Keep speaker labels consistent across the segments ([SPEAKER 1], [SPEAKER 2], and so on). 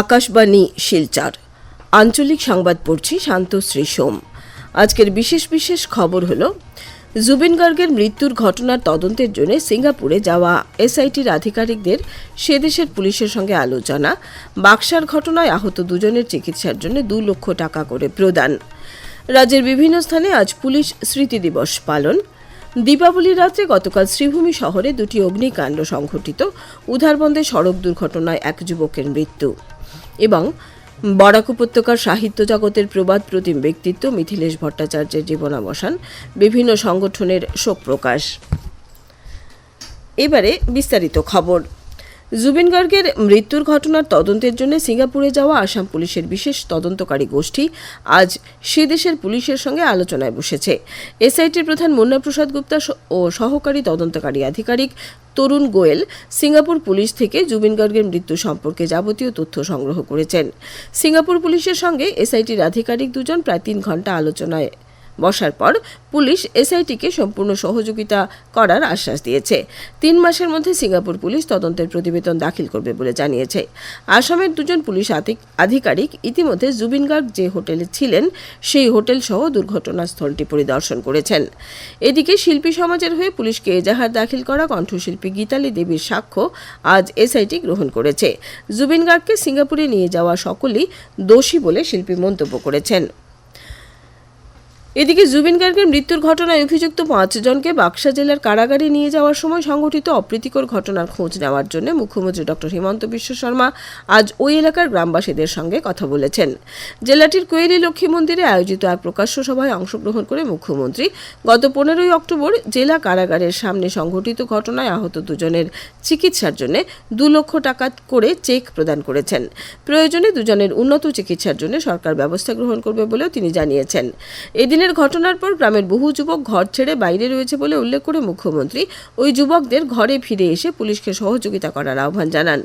[SPEAKER 1] আকাশবাণী শিলচর। আঞ্চলিক সংবাদ পড়ছি শান্তশ্রী সোম। আজকের বিশেষ বিশেষ খবর হলো জুবিন গার্গের মৃত্যুর ঘটনার তদন্তের জন্য সিঙ্গাপুরে যাওয়া এসআইটির আধিকারিকদের সে দেশের পুলিশের সঙ্গে আলোচনা। বাক্সার ঘটনায় আহত দুজনের চিকিৎসার জন্য দু লক্ষ টাকা করে প্রদান। রাজ্যের বিভিন্ন স্থানে আজ পুলিশ স্মৃতি দিবস পালন। দীপাবলির রাত্রে গতকাল শ্রীভূমি শহরে দুটি অগ্নিকাণ্ড সংঘটিত। উধারবন্দে সড়ক দুর্ঘটনায় এক যুবকের মৃত্যু। এবং বরাক উপত্যকার সাহিত্য জগতের প্রবাদ প্রতিম ব্যক্তিত্ব মিথিলেশ ভট্টাচার্যের জীবনাবসান, বিভিন্ন সংগঠনের শোক প্রকাশ এবারে বিস্তারিত খবর। জুবিন গার্গের মৃত্যুর ঘটনার তদন্তের জন্য সিঙ্গাপুরে যাওয়া আসাম পুলিশের বিশেষ তদন্তকারী গোষ্ঠী আজ সে দেশের পুলিশের সঙ্গে আলোচনায় বসেছে। এসআইটির প্রধান মুন্না প্রসাদ গুপ্তা ও সহকারী তদন্তকারী আধিকারিক তরুণ গোয়েল সিঙ্গাপুর পুলিশ থেকে জুবিন গার্গের মৃত্যু সম্পর্কে যাবতীয় তথ্য সংগ্রহ করেছেন। সিঙ্গাপুর পুলিশের সঙ্গে এসআইটির আধিকারিক দুজন প্রায় তিন ঘণ্টা আলোচনায় বসার পর পুলিশ এসআইটিকে সম্পূর্ণ সহযোগিতা করার আশ্বাস দিয়েছে। তিন মাসের মধ্যে সিঙ্গাপুর পুলিশ তদন্তের প্রতিবেদন দাখিল করবে বলে জানিয়েছে। আসামের দুজন পুলিশ আধিক- আধিকারিক ইতিমধ্যে জুবিন গার্গ যে হোটেলে ছিলেন, সেই হোটেল সহ দুর্ঘটনাস্থলটি পরিদর্শন করেছেন। এদিকে শিল্পী সমাজের হয়ে পুলিশকে এজাহার দাখিল করা কণ্ঠশিল্পী গীতালি দেবীর সাক্ষ্য আজ এসআইটি গ্রহণ করেছে। জুবিন গার্গকে সিঙ্গাপুরে নিয়ে যাওয়া সকলেই দোষী বলে শিল্পী মন্তব্য করেছেন। এদিকে জুবিন গার্গের মৃত্যুর ঘটনায় অভিযুক্ত পাঁচজনকে বাক্সা জেলার কারাগারে নিয়ে যাওয়ার সময় সংঘটিত অপ্রীতিকর ঘটনার খোঁজ নেওয়ার জন্য মুখ্যমন্ত্রী ডক্টর হিমন্ত বিশ্ব শর্মা আজ ওই এলাকার গ্রামবাসীদের সঙ্গে কথা বলেছেন। জেলাটির কোয়েরি লক্ষ্মী মন্দিরে আয়োজিত এক প্রকাশ্য সভায় অংশগ্রহণ করে মুখ্যমন্ত্রী গত পনেরোই অক্টোবর জেলা কারাগারের সামনে সংঘটিত ঘটনায় আহত দুজনের চিকিৎসার জন্য দু লক্ষ টাকা করে চেক প্রদান করেছেন। প্রয়োজনে দুজনের উন্নত চিকিৎসার জন্য সরকার ব্যবস্থা গ্রহণ করবে বলেও তিনি জানিয়েছেন। এদিনের ঘটনার পর গ্রামের বহু যুবক ঘর ছেড়ে বাইরে রয়েছে বলে উল্লেখ করে মুখ্যমন্ত্রী। ওই যুবকদের ঘরে ফিরে এসে পুলিশকে সহযোগিতা করার আহ্বান জানান।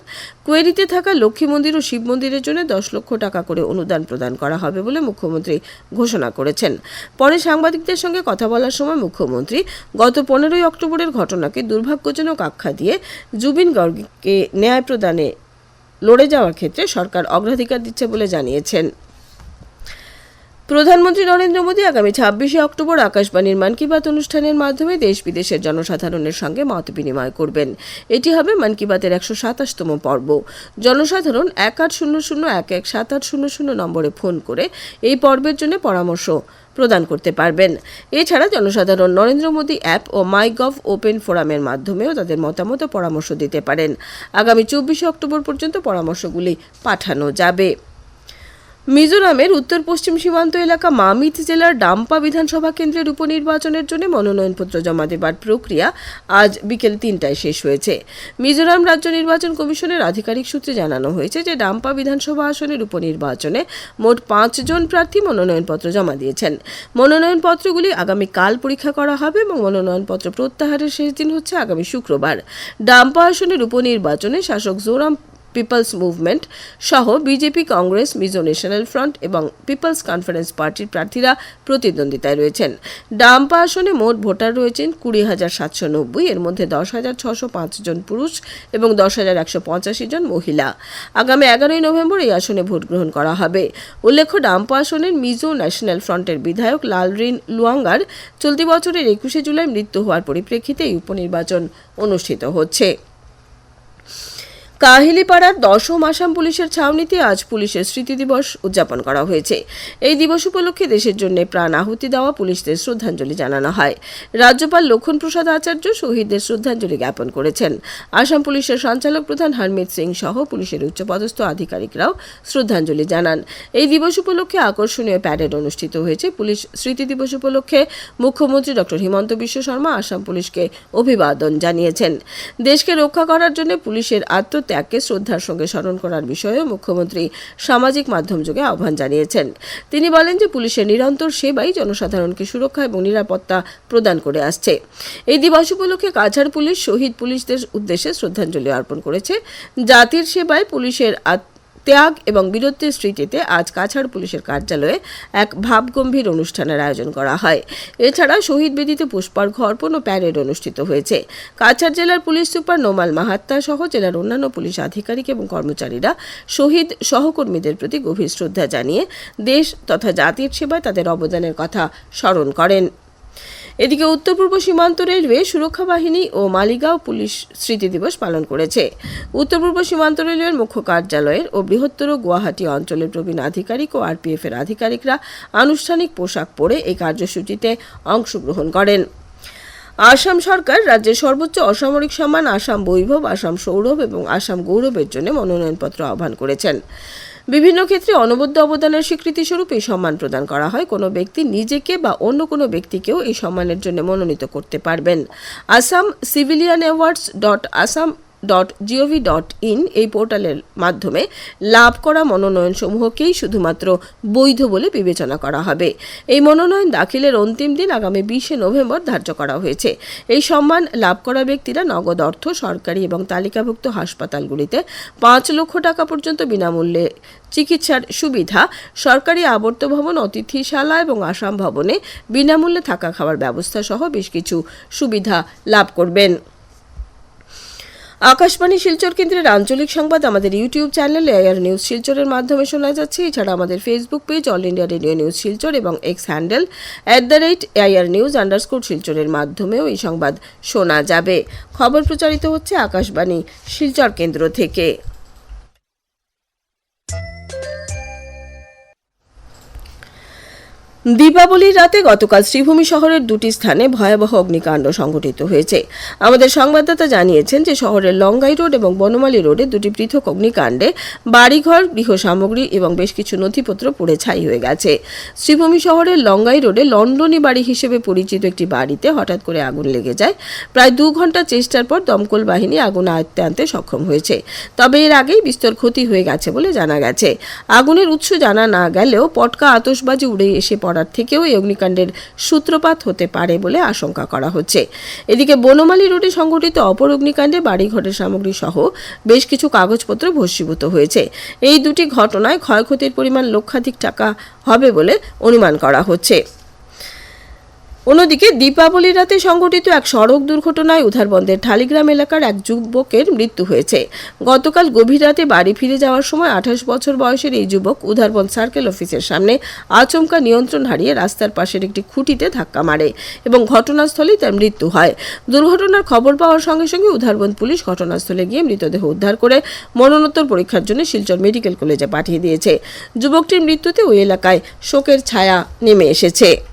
[SPEAKER 1] কোয়েরিতে থাকা লক্ষ্মী মন্দির ও শিব মন্দিরের জন্য দশ লক্ষ টাকা করে অনুদান প্রদান করা হবে বলে মুখ্যমন্ত্রী ঘোষণা করেছেন। পরে সাংবাদিকদের সঙ্গে কথা বলার সময় মুখ্যমন্ত্রী গত পনেরোই অক্টোবরের ঘটনাকে দুর্ভাগ্যজনক আখ্যা দিয়ে জুবিন গর্গকে ন্যায় প্রদানে লড়ে যাওয়ার ক্ষেত্রে সরকার অগ্রাধিকার দিচ্ছে বলে জানিয়েছেন। প্রধানমন্ত্রী নরেন্দ্র মোদী আগামী ছাব্বিশে অক্টোবর আকাশবাণীর মন কি বাত অনুষ্ঠানের মাধ্যমে দেশ বিদেশের জনসাধারণের সঙ্গে মত বিনিময় করবেন। এটি হবে মন কি বাতের একশো সাতাশতম পর্ব। জনসাধারণ এক আট শূন্য শূন্য, এক এক সাত আট শূন্য শূন্য নম্বরে ফোন করে এই পর্বের জন্য পরামর্শ প্রদান করতে পারবেন। এছাড়া জনসাধারণ নরেন্দ্র মোদী অ্যাপ ও মাই গভ ওপেন ফোরামের মাধ্যমেও তাদের মতামত পরামর্শ দিতে পারেন। আগামী চব্বিশে অক্টোবর পর্যন্ত পরামর্শগুলি পাঠানো যাবে। মিজোরামের উত্তর পশ্চিম সীমান্ত এলাকা মামিত জেলার ডাম্পা বিধানসভা কেন্দ্রের উপনির্বাচনের জন্য মনোনয়নপত্র জমা দেবার প্রক্রিয়া আজ বিকেল তিনটায় শেষ হয়েছে। মিজোরাম রাজ্য নির্বাচন কমিশনের আধিকারিক সূত্রে জানানো হয়েছে যে ডাম্পা বিধানসভা আসনের উপনির্বাচনে মোট পাঁচজন প্রার্থী মনোনয়নপত্র জমা দিয়েছেন। মনোনয়নপত্রগুলি আগামী কাল পরীক্ষা করা হবে এবং মনোনয়নপত্র প্রত্যাহারের শেষ দিন হচ্ছে আগামী শুক্রবার। ডাম্পা আসনের উপনির্বাচনে শাসক জোরাম পিপলস মুভমেন্ট সহ BJP Congress Mizo national front এবং পিপলস কনফারেন্স পার্টির প্রার্থীরা প্রতিদ্বন্দ্বিতায় রয়েছেন। ডাম্পা আসনে মোট ভোটার রয়েছেন কুড়ি হাজার সাতশো নব্বই, এর মধ্যে দশ হাজার ছশো পাঁচ জন পুরুষ এবং দশ হাজার একশো পঁচাশি জন মহিলা। আগামী এগারোই নভেম্বর এই আসনে ভোট গ্রহণ করা হবে। উল্লেখ্য, ডাম্পা আসনের মিজো ন্যাশনাল ফ্রন্টের বিধায়ক লালরিন লুয়াঙ্গার চলতি বছরের একুশে জুলাই মৃত্যু হওয়ার পরিপ্রেক্ষিতে এই উপনির্বাচন অনুষ্ঠিত হচ্ছে। কাহিলিপাড়ার দশম আসাম পুলিশের ছাউনিতে আজ পুলিশের স্মৃতি দিবস উদযাপন করা হয়েছে। এই দিবস উপলক্ষে দেশের জন্য প্রাণ আহুতি দেওয়া পুলিশদের শ্রদ্ধাঞ্জলি জানানো হয়। রাজ্যপাল লক্ষণ প্রসাদ আচার্য শহীদদের শ্রদ্ধাঞ্জলি জ্ঞাপন করেছেন। আসাম পুলিশের সঞ্চালক প্রধান হরমিত সিং সহ পুলিশের উচ্চপদস্থ আধিকারিকরাও শ্রদ্ধাঞ্জলি জানান। এই দিবস উপলক্ষে আকর্ষণীয় প্যারেড অনুষ্ঠিত হয়েছে। পুলিশ স্মৃতি দিবস উপলক্ষে মুখ্যমন্ত্রী ডক্টর হিমন্ত বিশ্ব শর্মা আসাম পুলিশকে অভিবাদন জানিয়েছেন। দেশকে রক্ষা করার জন্য পুলিশের আত্মত্যাগকে শ্রদ্ধার সঙ্গে স্মরণ করার বিষয়েও মুখ্যমন্ত্রী সামাজিক মাধ্যম যোগে আহ্বান জানিয়েছেন। তিনি বলেন যে পুলিশের নিরন্তর সেবাই জনসাধারণকে সুরক্ষা এবং নিরাপত্তা প্রদান করে আসছে। এই দিবস উপলক্ষে কাছাড় পুলিশ, শহীদ পুলিশদের উদ্দেশ্যে শ্রদ্ধাঞ্জলি অর্পণ করেছে। জাতির সেবায় পুলিশের ত্যাগ এবং বীরত্বের স্মৃতিতে আজ কাছাড় পুলিশের কার্যালয়ে এক ভাবগম্ভীর অনুষ্ঠানের আয়োজন করা হয়। এছাড়া শহীদ বেদিতে পুষ্পার্ঘ অর্পণ ও প্যারেড অনুষ্ঠিত হয়েছে। কাছাড় জেলার পুলিশ সুপার নোমাল মাহাত্তা সহ জেলার অন্যান্য পুলিশ আধিকারিক এবং কর্মচারীরা শহীদ সহকর্মীদের প্রতি গভীর শ্রদ্ধা জানিয়ে দেশ তথা জাতির সেবায় তাদের অবদানের কথা স্মরণ করেন। এদিকে উত্তর পূর্ব সীমান্ত রেলওয়ে সুরক্ষা বাহিনী ও মালিগাঁও পুলিশ স্মৃতি দিবস পালন করেছে। উত্তর পূর্ব সীমান্ত রেলওয়ের মুখ্য কার্যালয়ের ও বৃহত্তর গুয়াহাটি অঞ্চলের প্রবীণ আধিকারিক ও আরপিএফ এর আধিকারিকরা আনুষ্ঠানিক পোশাক পরে এই কার্যসূচিতে অংশগ্রহণ করেন। আসাম সরকার রাজ্যের সর্বোচ্চ অসামরিক সম্মান আসাম বৈভব, আসাম সৌরভ এবং আসাম গৌরবের জন্য মনোনয়নপত্র আহ্বান করেছেন। বিভিন্ন ক্ষেত্রে অনবদ্য অবদানের স্বীকৃতিস্বরূপ এই সম্মান প্রদান করা হয়। কোনো ব্যক্তি নিজেকে বা অন্য কোনো ব্যক্তিকেও এই সম্মানের জন্য মনোনীত করতে পারবেন। Assam civilian awards dot Assam dot G O V dot in এই পোর্টালের মাধ্যমে লাভ করা মনোনয়নসমূহকেই শুধুমাত্র বৈধ বলে বিবেচনা করা হবে। এই মনোনয়ন দাখিলের অন্তিম দিন আগামী বিশে নভেম্বর ধার্য করা হয়েছে। এই সম্মান লাভ করা ব্যক্তিরা নগদ অর্থ, সরকারি এবং তালিকাভুক্ত হাসপাতালগুলিতে পাঁচ লক্ষ টাকা পর্যন্ত বিনামূল্যে চিকিৎসার সুবিধা, সরকারি আবর্ত ভবন, অতিথিশালা এবং আসাম ভবনে বিনামূল্যে থাকা খাওয়ার ব্যবস্থা সহ বেশ কিছু সুবিধা লাভ করবেন। আকাশবাণী শিলচর কেন্দ্রের আঞ্চলিক সংবাদ আমাদের ইউটিউব চ্যানেল এয়ার নিউজ শিলচরের মাধ্যমে শোনা যাচ্ছে। এছাড়া আমাদের Facebook page All India Radio news Silchar এবং X handle at the rate air news underscore শিলচরের মাধ্যমেও এই সংবাদ শোনা যাবে। খবর প্রচারিত হচ্ছে আকাশবাণী শিলচর কেন্দ্র থেকে। দীপাবলির রাতে গতকাল শ্রীভূমি শহরের দুটি স্থানে ভয়াবহ অগ্নিকাণ্ড সংঘটিত হয়েছে। আমাদের সংবাদদাতা জানিয়েছেন যে শহরের লঙ্গাই রোড এবং বনমালী রোডে দুটি পৃথক অগ্নিকাণ্ডে বাড়িঘর গৃহ সামগ্রী এবং বেশ কিছু নথিপত্র পুড়ে ছাই হয়ে গেছে। শ্রীভূমি শহরের লঙ্গাই রোডে লন্ডনী বাড়ি হিসেবে পরিচিত একটি বাড়িতে হঠাৎ করে আগুন লেগে যায়। প্রায় দু ঘণ্টা চেষ্টার পর দমকল বাহিনী আগুন আয়ত্তে আনতে সক্ষম হয়েছে। তবে এর আগেই বিস্তর ক্ষতি হয়ে গেছে বলে জানা গেছে। আগুনের উৎস জানা না গেলেও পটকা আতসবাজি উড়ে এসে পড়ার থেকেও এই অগ্নিকাণ্ডের সূত্রপাত হতে পারে বলে আশঙ্কা করা হচ্ছে। এদিকে বনমালী রোডে সংঘটিত অপর অগ্নিকাণ্ডে বাড়িঘরের সামগ্রী সহ বেশ কিছু কাগজপত্র ভস্মীভূত হয়েছে। এই দুটি ঘটনায় ক্ষয়ক্ষতির পরিমাণ লক্ষাধিক টাকা হবে বলে অনুমান করা হচ্ছে। অন্যদিকে দীপাবলির রাতে সংঘটিত এক সড়ক দুর্ঘটনায় উধারবন্দের ঠালিগ্রাম এলাকার এক যুবকের মৃত্যু হয়েছে। গতকাল গভীর রাতে বাড়ি ফিরে যাওয়ার সময় আঠাশ বছর বয়সের এই যুবক উধারবন্দ সার্কেল অফিসের সামনে আচমকা নিয়ন্ত্রণ হারিয়ে রাস্তার পাশের একটি খুঁটিতে ধাক্কা মারে এবং ঘটনাস্থলেই তার মৃত্যু হয়। দুর্ঘটনার খবর পাওয়ার সঙ্গে সঙ্গে উধারবন্দ পুলিশ ঘটনাস্থলে গিয়ে মৃতদেহ উদ্ধার করে মরণোত্তর পরীক্ষার জন্য শিলচর মেডিকেল কলেজে পাঠিয়ে দিয়েছে। যুবকটির মৃত্যুতে ওই এলাকায় শোকের ছায়া নেমে এসেছে।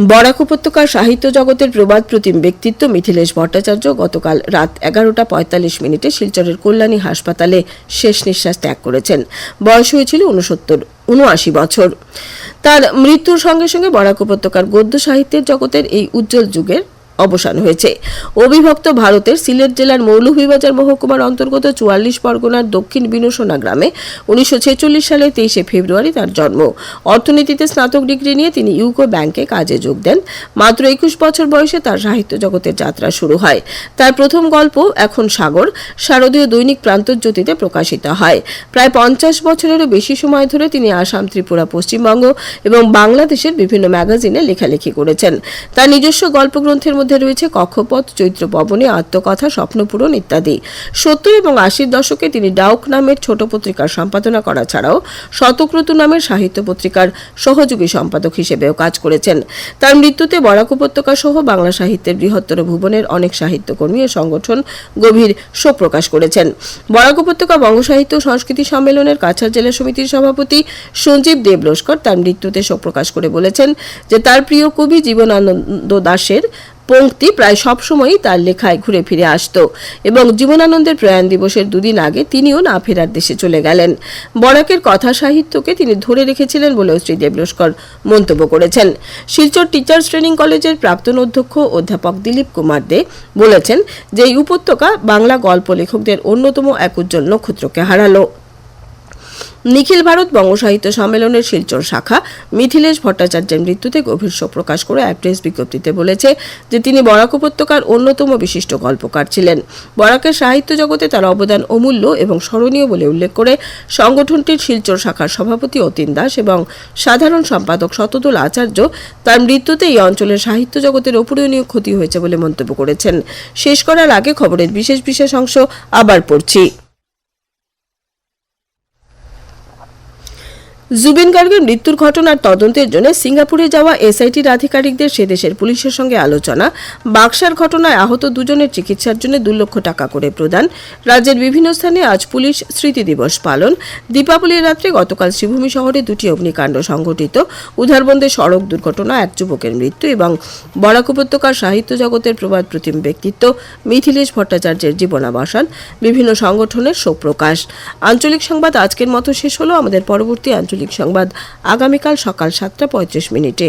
[SPEAKER 1] বরাক উপত্যকার সাহিত্য জগতের প্রবাদ প্রতিম ব্যক্তিত্ব মিথিলেশ ভট্টাচার্য গতকাল রাত এগারোটা পঁয়তাল্লিশ মিনিটে শিলচরের কল্যাণী হাসপাতালে শেষ নিঃশ্বাস ত্যাগ করেছেন। বয়স হয়েছিল উনসত্তর উনআশি বছর। তার মৃত্যুর সঙ্গে সঙ্গে বরাক উপত্যকার গদ্য সাহিত্যের জগতের এই উজ্জ্বল যুগের অবসান হয়েছে। অবিভক্ত ভারতের সিলেট জেলার মৌলভীবাজার মহকুমার অন্তর্গত চুয়াল্লিশ পরগনার দক্ষিণ বিনোসনা গ্রামে উনিশশো সালের তেইশে ফেব্রুয়ারি তার জন্ম। অর্থনীতিতে স্নাতক ডিগ্রি নিয়ে তিনি ইউকো ব্যাংকে কাজে যোগ দেন। মাত্র একুশ বছর বয়সে তার সাহিত্য জগতের যাত্রা শুরু হয়। তার প্রথম গল্প, এখন সাগর, শারদীয় দৈনিক প্রান্তজ্যোতিতে প্রকাশিত হয়। প্রায় পঞ্চাশ বছরেরও বেশি সময় ধরে তিনি আসাম, ত্রিপুরা, পশ্চিমবঙ্গ এবং বাংলাদেশের বিভিন্ন ম্যাগাজিনে লেখালেখি করেছেন। তার নিজস্ব গল্পগ্রন্থের মধ্যে রয়েছে কক্ষপথ, চৈত্র পবনে, আত্মকথা স্বপ্নপূরণ ইত্যাদি। সত্তর এবং আশির দশকে তিনি ডাউক নামের ছোট পত্রিকার সম্পাদনা করা ছাড়াও শতক্রতু নামের সাহিত্য পত্রিকার সহযোগী সম্পাদক হিসেবেও কাজ করেছেন। তার মৃত্যুতে বরাক উপত্যকা সহ বাংলা সাহিত্যের বৃহত্তর ভুবনের অনেক সাহিত্যকর্মী ও সংগঠন গভীর শোক প্রকাশ করেছেন। বরাক উপত্যকা বঙ্গ সাহিত্য সংস্কৃতি সম্মেলনের কাছাড় জেলা সমিতির সভাপতি সঞ্জীব দেবলস্কর তার মৃত্যুতে শোক প্রকাশ করে বলেছেন যে, তার প্রিয় কবি জীবনানন্দ দাশের পংক্তি প্রায় সবসময়ই তার লেখায় ঘুরে ফিরে আসত এবং জীবনানন্দের প্রয়াণ দিবসের দুদিন আগে তিনিও না ফেরার দেশে চলে গেলেন। বরাকের কথা সাহিত্যকে তিনি ধরে রেখেছিলেন বলেও শ্রী দেবলস্কর মন্তব্য করেছেন। শিলচর টিচার্স ট্রেনিং কলেজের প্রাক্তন অধ্যক্ষ অধ্যাপক দিলীপ কুমার দে বলেছেন যে এই উপত্যকা বাংলা গল্প লেখকদের অন্যতম এক উজ্জ্বল নক্ষত্রকে হারালো। নিখিল ভারত বঙ্গ সাহিত্য সম্মেলনের শিলচর শাখা মিথিলেশ ভট্টাচার্যের মৃত্যুতে গভীর শোক প্রকাশ করে এক প্রেস বিজ্ঞপ্তিতে বলেছে যে তিনি বরাক উপত্যকার অন্যতম বিশিষ্ট গল্পকার ছিলেন। বরাকের সাহিত্য জগতে তার অবদান অমূল্য এবং স্মরণীয় বলে উল্লেখ করে সংগঠনটির শিলচর শাখার সভাপতি অতীন দাস এবং সাধারণ সম্পাদক শতদুল আচার্য তার মৃত্যুতে এই অঞ্চলের সাহিত্য জগতের অপূরণীয় ক্ষতি হয়েছে বলে মন্তব্য করেছেন। শেষ করার আগে খবরের বিশেষ বিশেষ অংশ আবার পড়ছি। জুবিন গার্গের মৃত্যুর ঘটনার তদন্তের জন্য সিঙ্গাপুরে যাওয়া এসআইটির আধিকারিকদের সে দেশের পুলিশের সঙ্গে আলোচনা। বাক্সার ঘটনায় আহত দুজনের চিকিৎসার জন্য দু লক্ষ টাকা করে প্রদান। রাজ্যের বিভিন্ন স্থানে আজ পুলিশ স্মৃতি দিবস পালন। দীপাবলির রাত্রে গতকাল শ্রীভূমি শহরে দুটি অগ্নিকাণ্ড সংঘটিত। উধারবন্দে সড়ক দুর্ঘটনা, এক যুবকের মৃত্যু এবং বরাক উপত্যকার সাহিত্য জগতের প্রবাদ প্রতিম ব্যক্তিত্ব মিথিলেশ ভট্টাচার্যের জীবনাবসান। বিভিন্ন সংগঠনের শোক প্রকাশ আঞ্চলিক সংবাদ আজকের মতো শেষ হলো। আমাদের পরবর্তী আঞ্চলিক সংবাদ আগামীকাল সকাল সাতটা পঁয়ত্রিশ মিনিটে।